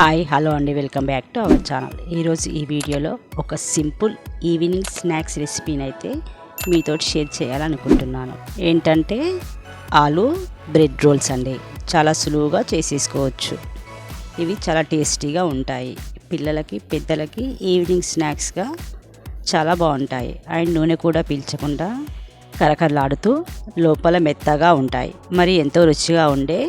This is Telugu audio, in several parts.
హాయ్ హలో అండి welcome back to our channel. ఈరోజు ఈ వీడియోలో ఒక సింపుల్ ఈవినింగ్ స్నాక్స్ రెసిపీని అయితే మీతో షేర్ చేయాలనుకుంటున్నాను. ఏంటంటే ఆలు బ్రెడ్ రోల్స్ అండి. చాలా సులువుగా చేసేసుకోవచ్చు. ఇవి చాలా టేస్టీగా ఉంటాయి. పిల్లలకి పెద్దలకి ఈవినింగ్ స్నాక్స్గా చాలా బాగుంటాయి. అండ్ నూనె కూడా పీల్చకుండా కరకరలాడుతూ లోపల మెత్తగా ఉంటాయి. మరి ఎంతో రుచిగా ఉండే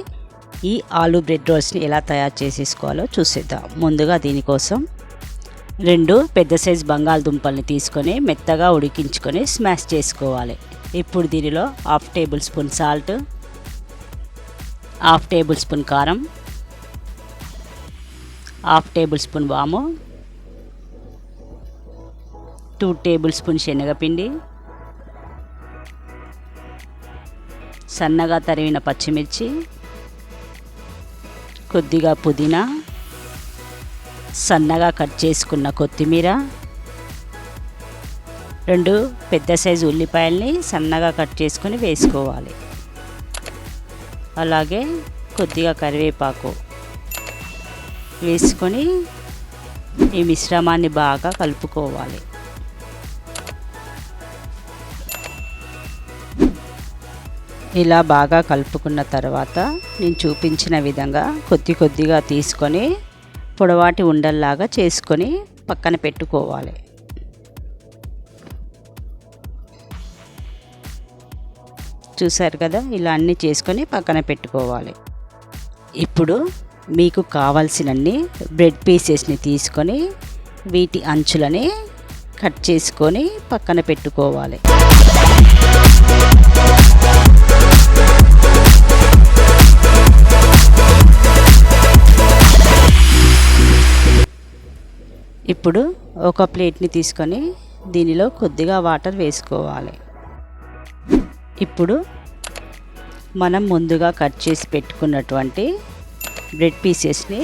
ఈ ఆలు బ్రెడ్ రోల్స్ని ఎలా తయారు చేసేసుకోవాలో చూసేద్దాం. ముందుగా దీనికోసం రెండు పెద్ద సైజు బంగాళదుంపల్ని తీసుకొని మెత్తగా ఉడికించుకొని స్మాష్ చేసుకోవాలి. ఇప్పుడు దీనిలో half tablespoon salt half tablespoon కారం హాఫ్ టేబుల్ స్పూన్ వాము టూ టేబుల్ స్పూన్ శనగపిండి సన్నగా తరిగిన పచ్చిమిర్చి కొద్దిగా పుదీనా సన్నగా కట్ చేసుకున్న కొత్తిమీర రెండు పెద్ద సైజు ఉల్లిపాయల్ని సన్నగా కట్ చేసుకొని వేసుకోవాలి. అలాగే కొద్దిగా కరివేపాకు వేసుకొని ఈ మిశ్రమాన్ని బాగా కలుపుకోవాలి. ఇలా బాగా కలుపుకున్న తర్వాత నేను చూపించిన విధంగా కొద్ది కొద్దిగా తీసుకొని పొడవాటి ఉండల్లాగా చేసుకొని పక్కన పెట్టుకోవాలి. చూసారు కదా? ఇలా అన్నీ చేసుకొని పక్కన పెట్టుకోవాలి. ఇప్పుడు మీకు కావాల్సినన్ని బ్రెడ్ పీసెస్ని తీసుకొని వీటి అంచులని కట్ చేసుకొని పక్కన పెట్టుకోవాలి. ఇప్పుడు ఒక ప్లేట్ని తీసుకొని దీనిలో కొద్దిగా వాటర్ వేసుకోవాలి. ఇప్పుడు మనం ముందుగా కట్ చేసి పెట్టుకున్నటువంటి బ్రెడ్ పీసెస్ని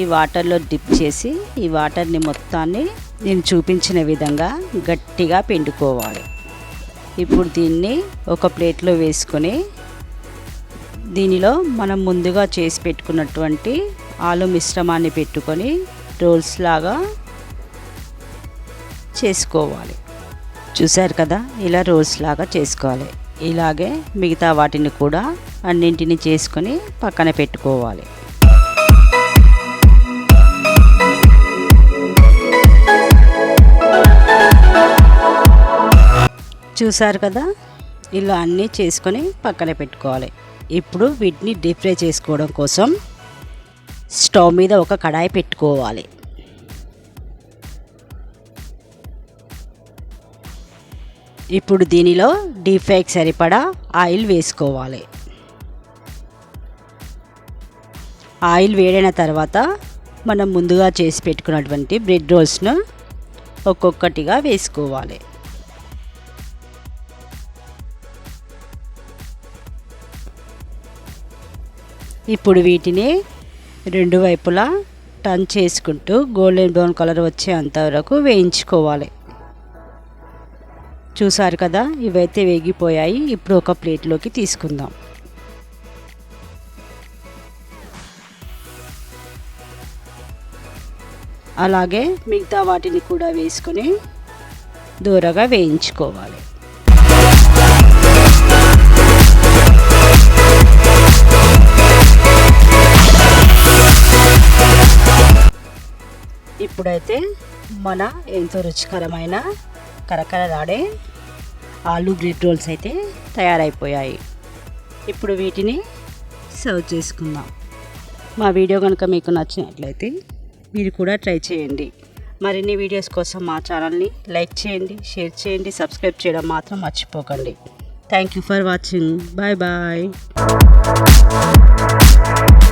ఈ వాటర్లో డిప్ చేసి ఈ వాటర్ని మొత్తాన్ని నేను చూపించిన విధంగా గట్టిగా పిండుకోవాలి. ఇప్పుడు దీన్ని ఒక ప్లేట్లో వేసుకొని దీనిలో మనం ముందుగా చేసి పెట్టుకున్నటువంటి ఆలు మిశ్రమాన్ని పెట్టుకొని రోల్స్ లాగా చేసుకోవాలి. చూశారు కదా ఇలా రోల్స్ లాగా చేసుకోవాలి. ఇలాగే మిగతా వాటిని కూడా అన్నింటిని చేసుకొని పక్కన పెట్టుకోవాలి. చూసారు కదా ఇలా అన్నీ చేసుకొని పక్కన పెట్టుకోవాలి. ఇప్పుడు వీటిని డీప్ ఫ్రై చేసుకోవడం కోసం స్టవ్ మీద ఒక కడాయి పెట్టుకోవాలి. ఇప్పుడు దీనిలో డీప్ ఫ్రైకి సరిపడా ఆయిల్ వేసుకోవాలి. ఆయిల్ వేడైన తర్వాత మనం ముందుగా చేసి పెట్టుకున్నటువంటి బ్రెడ్ రోల్స్ను ఒక్కొక్కటిగా వేసుకోవాలి. ఇప్పుడు వీటిని రెండు వైపులా టర్న్ చేసుకుంటూ గోల్డెన్ బ్రౌన్ కలర్ వచ్చేంత వరకు వేయించుకోవాలి. చూసారు కదా ఇవైతే వేగిపోయాయి. ఇప్పుడు ఒక ప్లేట్లోకి తీసుకుందాం. అలాగే మిగతా వాటిని కూడా వేసుకొని దూరగా వేయించుకోవాలి. ఇప్పుడైతే మన ఎంతో రుచికరమైన కరకరలాడే ఆలు బ్రెడ్ రోల్స్ అయితే తయారైపోయాయి. ఇప్పుడు వీటిని సర్వ్ చేసుకుందాం. మా వీడియో కనుక మీకు నచ్చినట్లయితే మీరు కూడా ట్రై చేయండి. మరిన్ని వీడియోస్ కోసం మా ఛానల్ని లైక్ చేయండి షేర్ చేయండి సబ్స్క్రైబ్ చేయడం మాత్రం మర్చిపోకండి. Thank you for watching bye bye